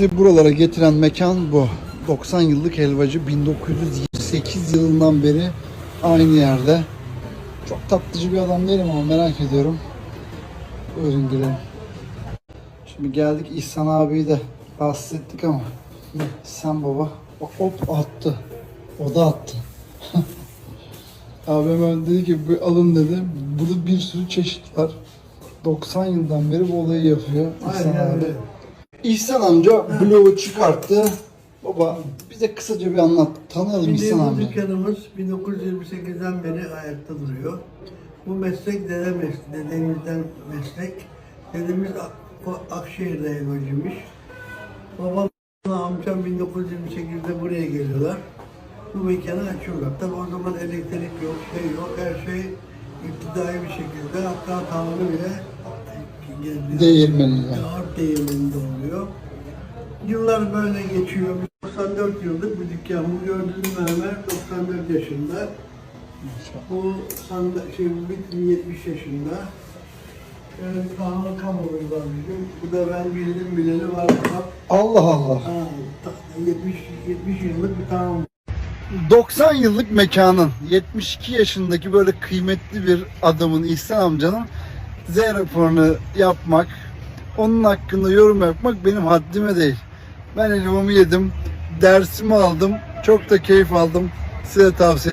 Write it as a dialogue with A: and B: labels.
A: Bizi buralara getiren mekan bu. 90 yıllık helvacı 1928 yılından beri aynı yerde. Çok tatlıcı bir adam değilim ama merak ediyorum. Buyurun girelim. Şimdi geldik İhsan abiyi de rahatsız ettik ama İhsan baba bak hop attı. O da attı. Abi hemen dedi ki alın dedi. Burada bir sürü çeşit var. 90 yıldan beri bu olayı yapıyor. İhsan
B: Aynen
A: abi.
B: öyle.
A: İhsan amca bloğu çıkarttı. Baba bize kısaca bir anlat. Tanıyalım
B: Şimdi
A: İhsan
B: bu
A: amca.
B: dükkanımız 1928'den beri ayakta duruyor. Bu meslek dede meslek, dedemizden meslek. Dedemiz Ak- Akşehir'de helvacıymış. Babamla amcam 1928'de buraya geliyorlar. Bu mekanı açıyorlar. Tabi o zaman elektrik yok, şey yok, her şey iptidai bir şekilde hatta tavanı bile geldi.
A: Değirmeniyle.
B: Ağır değirmeninde oluyor. Yıllar böyle geçiyor. 94 yıllık bir dükkan. Bu gördüğünüz Mehmet 94 yaşında. Bu sanda, şey, Bitli 70 yaşında. Bir kahve kamuoyu var bizim. Bu da ben bildim bileli var.
A: Allah Allah.
B: ha, ta- 70, 70 yıllık bir tamam.
A: 90 yıllık mekanın 72 yaşındaki böyle kıymetli bir adamın İhsan amcanın Z raporunu yapmak, onun hakkında yorum yapmak benim haddime değil. Ben helvamı yedim, dersimi aldım, çok da keyif aldım. Size tavsiye